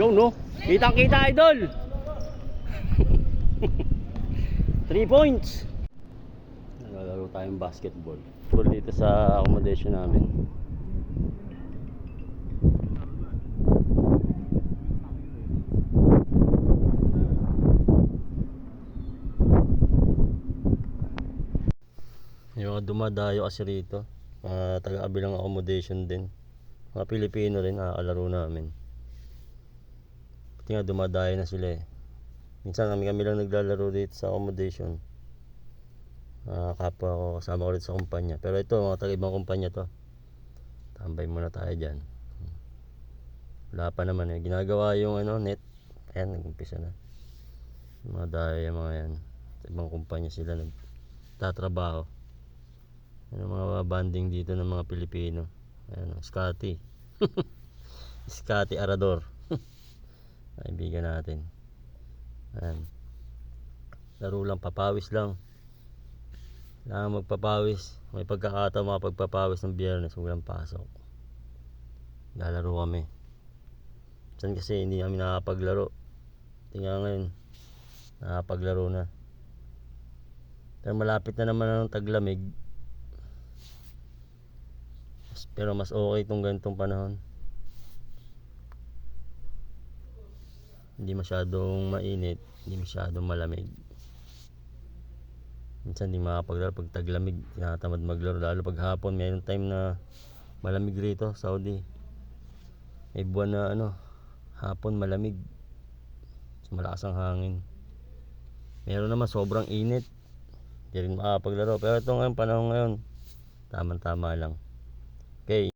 Yun no. Kitang kita idol. 3 points. Naglalaro tayong basketball. Ball dito sa accommodation namin. Yung dumadayo kasi rito. Mga taga-abilang accommodation din. Mga Pilipino rin nakakalaro namin. Pati nga dumadayo na sila eh. Minsan kami kami lang naglalaro dito sa accommodation. Mga kapwa ko kasama ko rin sa kumpanya. Pero ito mga taga-ibang kumpanya to. Tambay muna tayo dyan. Wala pa naman eh. Ginagawa yung ano, net. Ayan, nag-umpisa na. Mga daya mga yan. Sa ibang kumpanya sila nagtatrabaho. Ang mga banding dito ng mga Pilipino. Ayan, Scotty. Scotty Arador. Kaibigan natin. Ayan. Laro lang, papawis lang. Kailangan magpapawis. May pagkakataon mga pagpapawis ng biyernes, walang pasok. Lalaro kami. Minsan kasi hindi kami nakakapaglaro. Tingnan ngayon, nakakapaglaro na. Pero malapit na naman ang taglamig. Pero mas okay itong ganitong panahon. Hindi masyadong mainit, hindi masyadong malamig. Minsan hindi makapaglaro pag taglamig, tinatamad maglaro lalo pag hapon, mayroon time na malamig rito, Saudi. May buwan na ano, hapon malamig. Mas malakas ang hangin. Meron naman sobrang init. Hindi rin makapaglaro. Pero ito ngayon, panahon ngayon, tamang-tama lang. Okay.